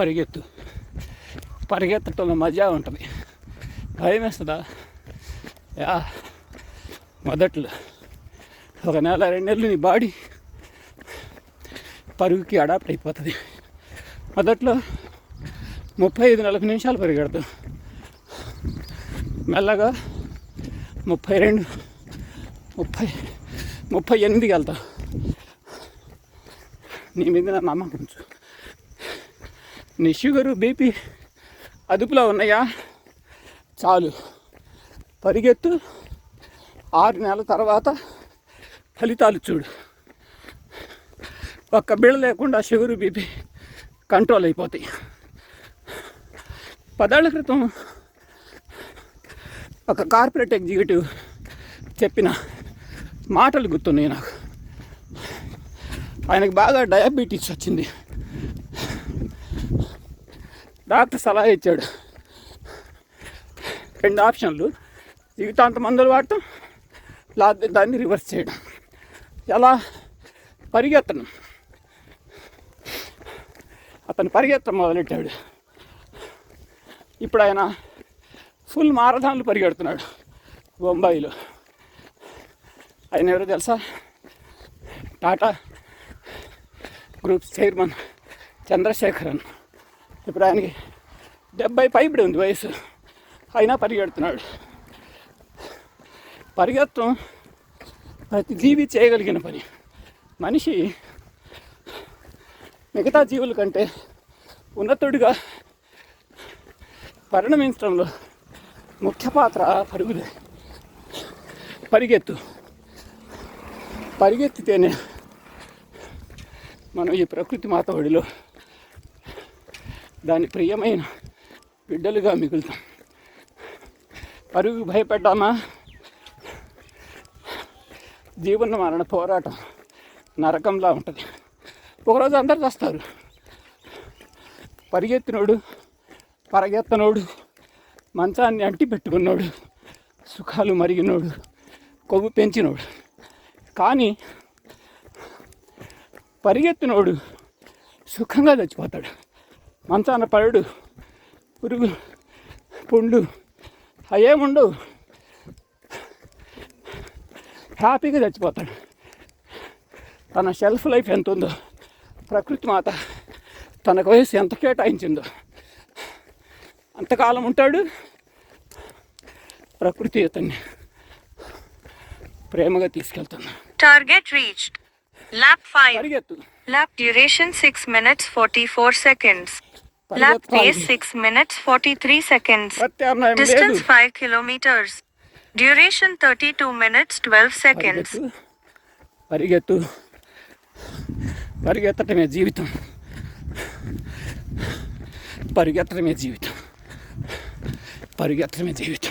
పరిగెత్తు. పరిగెత్తటంలో మజా ఉంటుంది. భయం వేస్తుందా యా మొదట్లో ఒక నెల రెండు నెలలు నీ బాడీ పరుగుకి అడాప్ట్ అయిపోతుంది. మొదట్లో ముప్పై ఐదు నలభై నిమిషాలు పరిగెడతాం మెల్లగా ముప్పై రెండు ముప్పై ముప్పై ఎనిమిదికి వెళ్తాం నీ మీద నా నమ్మకం ఉంచు. నీ షుగరు బీపీ అదుపులో ఉన్నాయా? చాలు. పరిగెత్తు. ఆరు నెలల తర్వాత ఫలితాలు చూడు. ఒక్క బిళ్ళ లేకుండా షుగరు బీపీ కంట్రోల్ అయిపోతాయి. పదేళ్ళ క్రితం ఒక కార్పొరేట్ ఎగ్జిక్యూటివ్ చెప్పిన మాటలు గుర్తున్నాయి నాకు. ఆయనకు బాగా డయాబెటీస్ వచ్చింది. డాక్టర్ సలహా ఇచ్చాడు. రెండు ఆప్షన్లు. జీవితాంత మందులు వాడటం లేకపోతే దాన్ని రివర్స్ చేయడం. ఎలా? పరిగెత్తడం. అతను పరిగెత్తడం మొదలెట్టాడు. ఇప్పుడు ఆయన ఫుల్ మారథాన్లు పరిగెడుతున్నాడు బొంబాయిలో. ఆయన ఎవరో తెలుసా? Tata group chairman Chandrasekaran. ఇప్పుడు ఆయనకి డెబ్బై పైబడి ఉంది వయసు. అయినా పరిగెడుతున్నాడు. పరిగెత్తడం ప్రతి జీవి చేయగలిగిన పని. మనిషి మిగతా జీవుల కంటే ఉన్నతుడిగా పరిణమించడంలో ముఖ్య పాత్ర పరుగుదే. పరిగెత్తు. పరిగెత్తితేనే మనం ఈ ప్రకృతి మాత ఒడిలో దాని ప్రియమైన బిడ్డలుగా మిగులుతాం. పరుగు భయపడ్డామా? జీవన మరణ పోరాటం నరకంలా ఉంటుంది. ఒకరోజు అందరు వస్తారు. పరిగెత్తినోడు పరిగెత్తనోడు మంచాన్ని అంటి పెట్టుకున్నోడు సుఖాలు మరిగినోడు కొవ్వు పెంచినోడు. కానీ పరిగెత్తినోడు సుఖంగా చచ్చిపోతాడు. మంచాన పరుడు పురుగు పుండు అయేముండవు హ్యాపీగా చచ్చిపోతాడు తన షెల్ఫ్ లైఫ్ ఎంత ఉందో ప్రకృతి మాత తనకు వయసు ఎంత కేటాయించిందో అంతకాలం ఉంటాడు ప్రకృతి అతన్ని ప్రేమగా తీసుకెళ్తుంది Target reached. Lap 5. పరిగెత్తు Lap duration 6 minutes 44 seconds. Lap pace 6 minutes 43 seconds. Distance 5 kilometers. Duration 32 minutes 12 seconds. పరిగెత్తు పరిగెత్తు పరిగెత్తటమే జీవితం పరిగెత్తడమే జీవితం పరిగెత్తడమే జీవితం